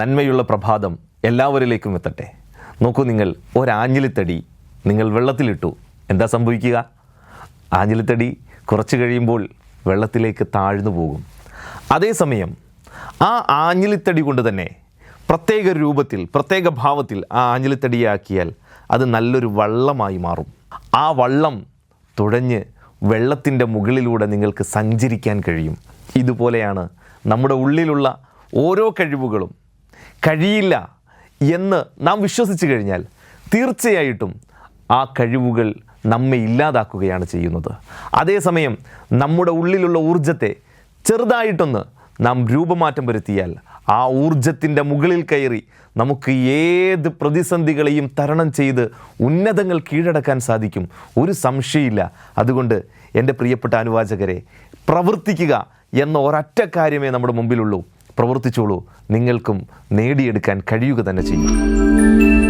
നന്മയുള്ള പ്രഭാതം എല്ലാവരിലേക്കും എത്തട്ടെ. നോക്കൂ നിങ്ങൾ ഒരാഞ്ഞിലിത്തടി നിങ്ങൾ വെള്ളത്തിലിട്ടു. എന്താ സംഭവിക്കുക? ആഞ്ഞിലിത്തടി കുറച്ച് കഴിയുമ്പോൾ വെള്ളത്തിലേക്ക് താഴ്ന്നു പോകും. അതേസമയം ആ ആഞ്ഞിലിത്തടി കൊണ്ട് തന്നെ പ്രത്യേക രൂപത്തിൽ പ്രത്യേക ഭാവത്തിൽ ആ ആഞ്ഞിലിത്തടിയാക്കിയാൽ അത് നല്ലൊരു വള്ളമായി മാറും. ആ വള്ളം തുഴഞ്ഞ് വെള്ളത്തിന്റെ മുകളിലൂടെ നിങ്ങൾക്ക് സഞ്ചരിക്കാൻ കഴിയും. ഇതുപോലെയാണ് നമ്മുടെ ഉള്ളിലുള്ള ഓരോ കഴിവുകളും കഴിയില്ല എന്ന് നാം വിശ്വസിച്ചു കഴിഞ്ഞാൽ തീർച്ചയായിട്ടും ആ കഴിവുകൾ നമ്മെ ഇല്ലാതാക്കുകയാണ് ചെയ്യുന്നത്. അതേസമയം നമ്മുടെ ഉള്ളിലുള്ള ഊർജത്തെ ചെറുതായിട്ടൊന്ന് നാം രൂപമാറ്റം വരുത്തിയാൽ ആ ഊർജത്തിന്റെ മുകളിൽ കയറി നമുക്ക് ഏത് പ്രതിസന്ധികളെയും തരണം ചെയ്ത് ഉന്നതങ്ങൾ കീഴടക്കാൻ സാധിക്കും. ഒരു സംശയമില്ല. അതുകൊണ്ട് എന്റെ പ്രിയപ്പെട്ട അനുവാചകരെ പ്രവർത്തിക്കുക എന്ന ഒരൊറ്റ കാര്യമേ നമ്മുടെ മുമ്പിലുള്ളൂ. പ്രവർത്തിച്ചോളൂ. നിങ്ങൾക്കും നേടിയെടുക്കാൻ കഴിയുക തന്നെ ചെയ്യും.